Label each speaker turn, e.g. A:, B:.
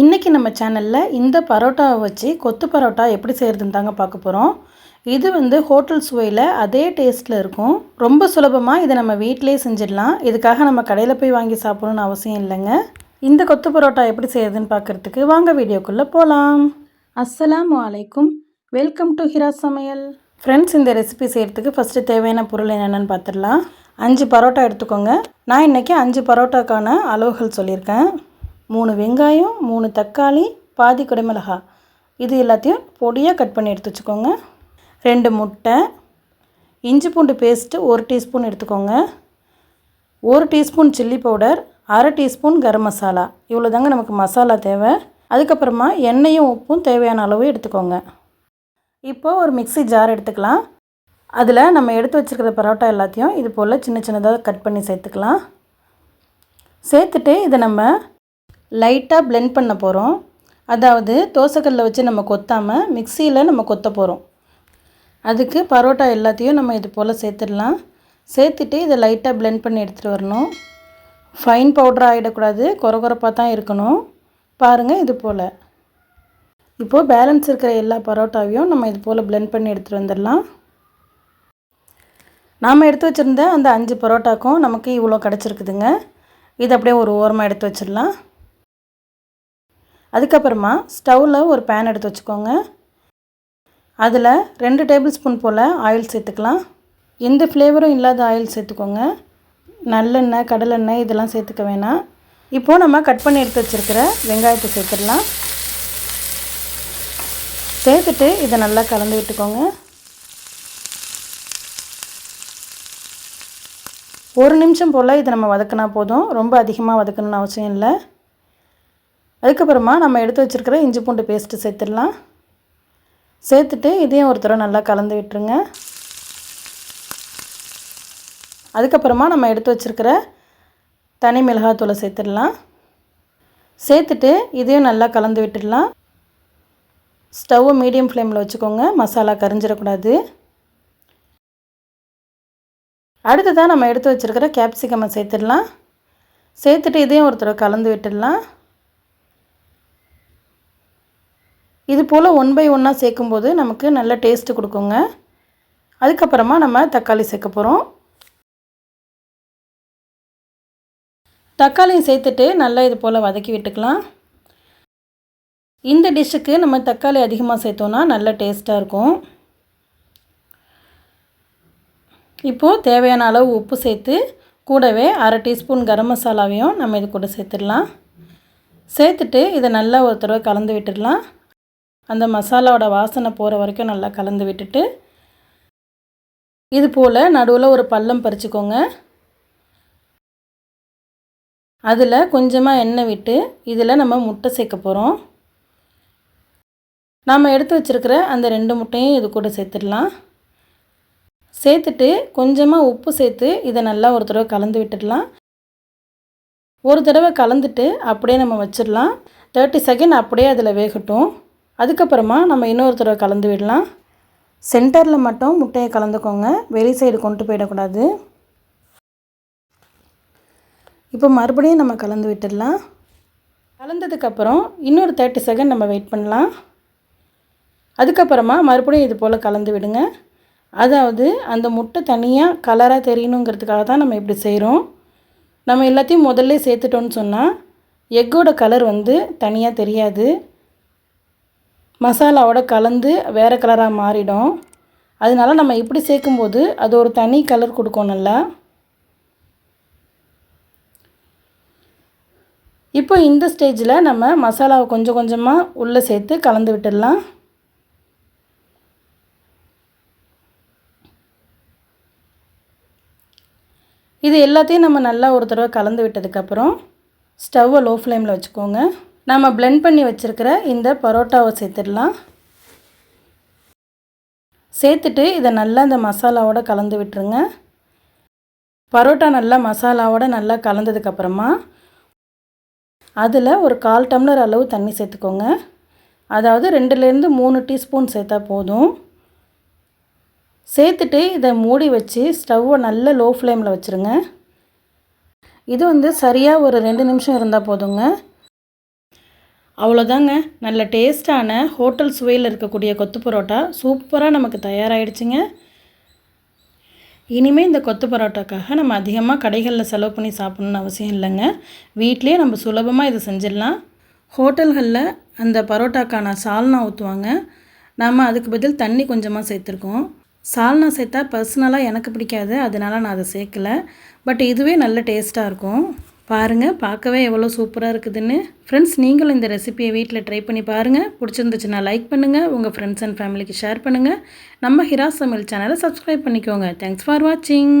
A: இன்றைக்கி நம்ம சேனலில் இந்த பரோட்டாவை வச்சு கொத்து பரோட்டா எப்படி செய்கிறதுன்னு தாங்க பார்க்க போகிறோம் இது வந்து ஹோட்டல் சுவையில் அதே டேஸ்ட்டில் இருக்கும். ரொம்ப சுலபமாக இதை நம்ம வீட்டிலே செஞ்சிடலாம். இதுக்காக நம்ம கடையில் போய் வாங்கி சாப்பிடணும்னு அவசியம் இல்லைங்க. இந்த கொத்து பரோட்டா எப்படி செய்கிறதுன்னு பார்க்குறதுக்கு வாங்க வீடியோக்குள்ளே போகலாம் அஸ்ஸலாமு அலைக்கும். வெல்கம் டு ஹிரா சமையல். ஃப்ரெண்ட்ஸ் இந்த ரெசிபி செய்கிறதுக்கு ஃபஸ்ட்டு தேவையான பொருள் என்னென்னு பார்த்துடலாம். அஞ்சு பரோட்டா எடுத்துக்கோங்க. நான் இன்றைக்கி அஞ்சு பரோட்டாக்கான அளவுகள் சொல்லியிருக்கேன். மூணு வெங்காயம் மூணு தக்காளி பாதி குடமிளகா. இது எல்லாத்தையும் பொடியாக கட் பண்ணி எடுத்து வச்சுக்கோங்க. ரெண்டு முட்டை இஞ்சி பூண்டு பேஸ்ட்டு ஒரு டீஸ்பூன் எடுத்துக்கோங்க. ஒரு டீஸ்பூன் சில்லி பவுடர் அரை டீஸ்பூன் கரம் மசாலா. இவ்வளோ தாங்க நமக்கு மசாலா தேவை. அதுக்கப்புறமா எண்ணெயும் உப்பும் தேவையான அளவு எடுத்துக்கோங்க. இப்போது ஒரு மிக்ஸி ஜார் எடுத்துக்கலாம். அதில் நம்ம எடுத்து வச்சுருக்கிற பரோட்டா எல்லாத்தையும் இது போல் சின்ன சின்னதாக கட் பண்ணி சேர்த்துக்கலாம். சேர்த்துட்டு இதை நம்ம லைட்டாக பிளெண்ட் பண்ண போகிறோம் அதாவது தோசைக்கல்லில் வச்சு நம்ம கொத்தாமல் மிக்சியில் நம்ம கொத்த போகிறோம் அதுக்கு பரோட்டா எல்லாத்தையும் நம்ம இது போல் சேர்த்துடலாம். சேர்த்துட்டு இதை லைட்டாக பிளெண்ட் பண்ணி எடுத்துகிட்டு வரணும். ஃபைன் பவுடர் ஆகிடக்கூடாது குறகுறப்பாக தான் இருக்கணும். பாருங்கள் இது போல். இப்போது பேலன்ஸ் இருக்கிற எல்லா பரோட்டாவையும் நம்ம இது போல் பிளெண்ட் பண்ணி எடுத்துகிட்டு வந்துடலாம். நாம் எடுத்து வச்சுருந்த அந்த அஞ்சு பரோட்டாக்கும் நமக்கு இவ்வளோ கிடச்சிருக்குதுங்க. இது அப்படியே ஒரு ஓரமாக எடுத்து வச்சிடலாம். அதுக்கப்புறமா ஸ்டவ்வில் ஒரு பேன் எடுத்து வச்சுக்கோங்க. அதில் ரெண்டு டேபிள் ஸ்பூன் போல் ஆயில் சேர்த்துக்கலாம். எந்த ஃப்ளேவரும் இல்லாத ஆயில் சேர்த்துக்கோங்க. நல்லெண்ணெய் கடலெண்ணெய் இதெல்லாம் சேர்த்துக்க வேணாம். இப்போது நம்ம கட் பண்ணி எடுத்து வச்சுருக்கிற வெங்காயத்தை சேர்த்துடலாம். சேர்த்துட்டு இதை நல்லா கலந்து விட்டுக்கோங்க. ஒரு நிமிஷம் போல் இதை நம்ம வதக்கினா போதும். ரொம்ப அதிகமாக வதக்கணும்னு அவசியம் இல்லை. அதுக்கப்புறமா நம்ம எடுத்து வச்சுருக்கிற இஞ்சி பூண்டு பேஸ்ட்டு சேர்த்துடலாம். சேர்த்துட்டு இதையும் ஒரு தடவை நல்லா கலந்து விட்டுருங்க. அதுக்கப்புறமா நம்ம எடுத்து வச்சுருக்கிற தனி மிளகாத்தூளை சேர்த்துடலாம். சேர்த்துட்டு இதையும் நல்லா கலந்து விட்டுடலாம். ஸ்டவ்வை மீடியம் ஃப்ளேமில் வச்சுக்கோங்க மசாலா கரிஞ்சிடக்கூடாது. அடுத்ததாக நம்ம எடுத்து வச்சுருக்கிற கேப்சிகமை சேர்த்துடலாம். சேர்த்துட்டு இதையும் ஒரு கலந்து விட்டுடலாம். இது போல் ஒன் பை ஒன்னாக சேர்க்கும்போது நமக்கு நல்ல டேஸ்ட்டு கொடுக்குங்க. அதுக்கப்புறமா நம்ம தக்காளி சேர்க்க போகிறோம் தக்காளியும் சேர்த்துட்டு நல்லா இது போல் வதக்கி விட்டுக்கலாம். இந்த டிஷ்ஷுக்கு நம்ம தக்காளி அதிகமாக சேர்த்தோன்னா நல்ல டேஸ்ட்டாக இருக்கும். இப்போது தேவையான அளவு உப்பு சேர்த்து கூடவே அரை டீஸ்பூன் கரம் மசாலாவையும் நம்ம இது கூட சேர்த்துடலாம். சேர்த்துட்டு இதை நல்லா ஒரு தடவை கலந்து விட்டுடலாம். அந்த மசாலாவோட வாசனை போகிற வரைக்கும் நல்லா கலந்து விட்டுட்டு இது போல் நடுவில் ஒரு பள்ளம் பறிச்சுக்கோங்க. அதில் கொஞ்சமாக எண்ணெய் விட்டு இதில் நம்ம முட்டை சேர்க்க போகிறோம் நாம் எடுத்து வச்சுருக்கிற அந்த ரெண்டு முட்டையும் இது கூட சேர்த்துடலாம். சேர்த்துட்டு கொஞ்சமாக உப்பு சேர்த்து இதை நல்லா ஒரு தடவை கலந்து விட்டுடலாம். ஒரு தடவை கலந்துட்டு அப்படியே நம்ம வச்சிடலாம். தேர்ட்டி செகண்ட் அப்படியே அதில் வேகட்டும். அதுக்கப்புறமா நம்ம இன்னொரு தடவை கலந்து விடலாம். சென்டரில் மட்டும் முட்டையை கலந்துக்கோங்க. வெளி சைடு கொண்டு போயிடக்கூடாது. இப்போ மறுபடியும் நம்ம கலந்து விட்டுடலாம். கலந்ததுக்கப்புறம் இன்னொரு தேர்ட்டி செகண்ட் நம்ம வெயிட் பண்ணலாம். அதுக்கப்புறமா மறுபடியும் இது போல் கலந்து விடுங்க. அதாவது அந்த முட்டை தனியாக கலராக தெரியணுங்கிறதுக்காக தான் நம்ம இப்படி செய்கிறோம் நம்ம எல்லாத்தையும் முதல்ல சேர்த்துட்டோன்னு சொன்னால் எக்கோட கலர் வந்து தனியாக தெரியாது. மசாலாவோட கலந்து வேறு கலராக மாறிடும். அதனால நம்ம இப்படி சேர்க்கும்போது அது ஒரு தனி கலர் கொடுக்கும் நல்லா. இப்போ இந்த ஸ்டேஜில் நம்ம மசாலாவை கொஞ்சம் கொஞ்சமாக உள்ளே சேர்த்து கலந்து விட்டுடலாம். இது எல்லாத்தையும் நம்ம நல்லா ஒரு தடவை கலந்து விட்டதுக்கப்புறம் ஸ்டவ்வை லோ ஃப்ளேமில் வச்சுக்கோங்க. நம்ம பிளெண்ட் பண்ணி வச்சுருக்கிற இந்த பரோட்டாவை சேர்த்துடலாம். சேர்த்துட்டு இதை நல்லா இந்த மசாலாவோட கலந்து விட்டுருங்க. பரோட்டா நல்லா மசாலாவோட நல்லா கலந்ததுக்கப்புறமா அதில் ஒரு கால் டம்ளர் அளவு தண்ணி சேர்த்துக்கோங்க. அதாவது ரெண்டுலேருந்து மூணு டீஸ்பூன் சேர்த்தா போதும். சேர்த்துட்டு இதை மூடி வச்சு ஸ்டவ்வை நல்ல லோ ஃப்ளேமில் வச்சுருங்க. இது வந்து சரியாக ஒரு ரெண்டு நிமிஷம் இருந்தால் போதுங்க. அவ்வளோதாங்க. நல்ல டேஸ்ட்டான ஹோட்டல் சுவையில் இருக்கக்கூடிய கொத்து பரோட்டா சூப்பராக நமக்கு தயாராகிடுச்சுங்க இனிமேல் இந்த கொத்து பரோட்டாக்காக நம்ம அதிகமாக கடைகளில் செலவு பண்ணி சாப்பிட்ணுன்னு அவசியம் இல்லைங்க. வீட்லேயே நம்ம சுலபமாக இதை செஞ்சிடலாம். ஹோட்டல்களில் அந்த பரோட்டாக்கான சால்னா ஊற்றுவாங்க நாம் அதுக்கு பதில் தண்ணி கொஞ்சமாக சேர்த்துருக்கோம். சால்னா சேர்த்தா பர்சனலாக எனக்கு பிடிக்காது அதனால் நான் அதை சேர்க்கல. பட் இதுவே நல்ல டேஸ்ட்டாக இருக்கும். பாருங்கள் பார்க்கவே எவ்வளோ சூப்பராக இருக்குதுன்னு. ஃப்ரெண்ட்ஸ் நீங்களும் இந்த ரெசிபியை வீட்டில் ட்ரை பண்ணி பாருங்கள் பிடிச்சிருந்துச்சுன்னா லைக் பண்ணுங்கள் உங்கள் ஃப்ரெண்ட்ஸ் அண்ட் ஃபேமிலிக்கு ஷேர் பண்ணுங்கள் நம்ம ஹிராஸ் சமையல் சேனலை சப்ஸ்கிரைப் பண்ணிக்கோங்க. தேங்க்ஸ் ஃபார் வாட்சிங்